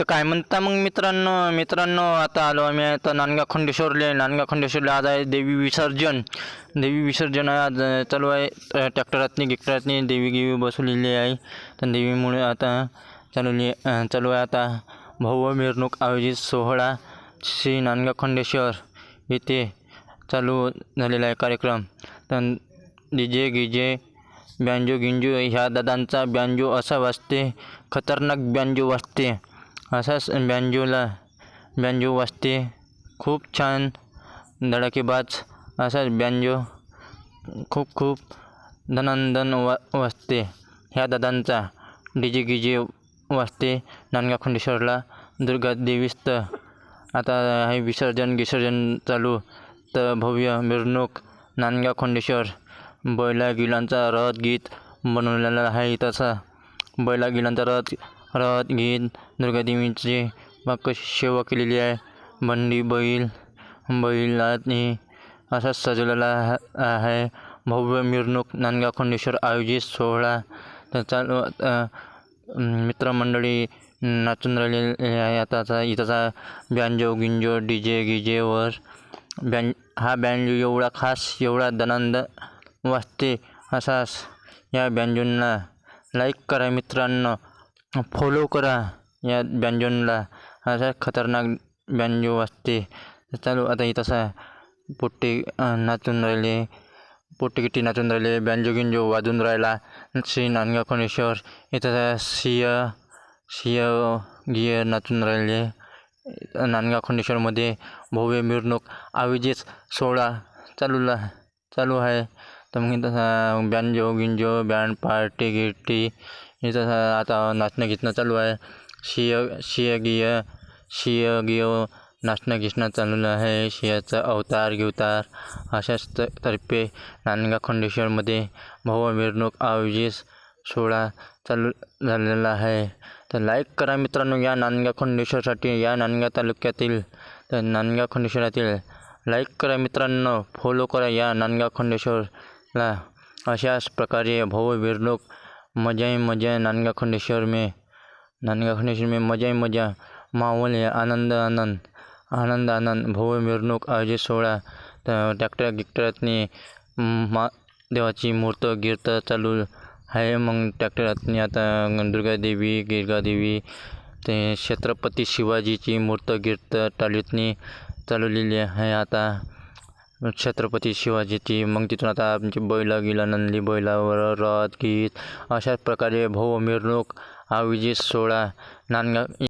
तर काय म्हणता मग मित्रांनो मित्रांनो आता आलो आम्ही आता नानगा खंडेश्वरले. नानगा खंडेश्वरला आज आहे देवी विसर्जन. देवी विसर्जन आज चालू आहे. ट्रॅक्टरातनी गिक्टरातनी देवी गिवी बसवलेली आहे. तर देवीमुळे आता चालवली चालू आहे आता भव्य मिरवणूक आयोजित सोहळा श्री नानगा खंडेश्वर येथे चालू झालेला आहे कार्यक्रम. तर डी जे गिजे बँजो गिंजो ह्या दादांचा बँजो असा वाजते खतरनाक बँजो वाजते. असाच बँजोला बँजो वाजते खूप छान धडाकेबाज असाच बँजो खूप खूप धनांदन वा वाजते ह्या दादांचा. डी जे गिजे वाजते नांदगाव खंडेश्वरला दुर्गा देवीस्त. आता हे विसर्जन विसर्जन चालू. तर भव्य मिरवणूक नांदगाव खंडेश्वर. बैला गिलांचा रथ गीत बनवलेला आहे तसा. बैला गिलांचा रथ रथ गीत दुर्गादेवीची मग सेवा केलेली आहे. बंडी बैल बैलांनी असा सजवलेला आहे. भव्य मिरवणूक नांदगाव खंडेश्वर आयोजित सोहळा त्याचा मित्रमंडळी नाचून राहिलेले आहे. आताचा इथंचा बँजो गिंजो डी जे गिजेवर बँज हा बँजो एवढा खास एवढा दनांद वाजते असाच या बँजोंना लाईक करा मित्रांनो. फॉलो करा या बँजोनला असा खतरनाक बँजो वाजते चालू आता इथंसा पोट्टे पोट्टी नाचून राहिले पोट्टे नाचून राहिले बँजो गिंजो वाजून राहिला. श्री नानगा कोणेश्वर इथं सिंह सिंह गिय नाचून राहिले. नानगा खंडेश्वरमध्ये भव्य मिरवणूक आविजेच सोहळा चालूला चालू आहे. तर मग तसा बँजो गिंजो बँड पार्टी गिट्टी इथं आता नाचणं गीतणं चालू आहे. शिय शिय गिय शिय गिय नाचणं गीतणं चालू आहे. शियाचा अवतार गिवतार अशाच त तर्फे नांदगाव खंडेश्वरमध्ये भव्य मिरवणूक आयोजित सोहळा चालू झालेला आहे. तर लाईक करा मित्रांनो या नांदगाव खंडेश्वरसाठी या नांदगाव तालुक्यातील तर नांदगाव खंडेश्वरातील लाईक करा मित्रांनो फॉलो करा या नांदगाव खंडेश्वरला. अशाच प्रकारे भव्य मिरवणूक मजा ही मजा नांदगाव खंडेश्वर में नांदगाव खंडेश्वर में मजा ही मजा माहोल है आनंद आनंद आनंद आनंद भव्य मिरवणूक आयोजित सोहळा तर ट्रॅक्टर गिक्टरातनी मा देवाची मूर्त गिरत चालू आहे. मग ट्रॅक्टरातनी आता दुर्गादेवी गिरगादेवी ते छत्रपती शिवाजीची मूर्त गिरत टालीतनी चालवलेली आहे. आता छत्रपती शिवाजीची मग तिथून आता आमची बैला गेला नंदी बैलावर रथ गीत अशाच प्रकारे भाऊ मिरवणूक आयोजित सोहळा नांदगाव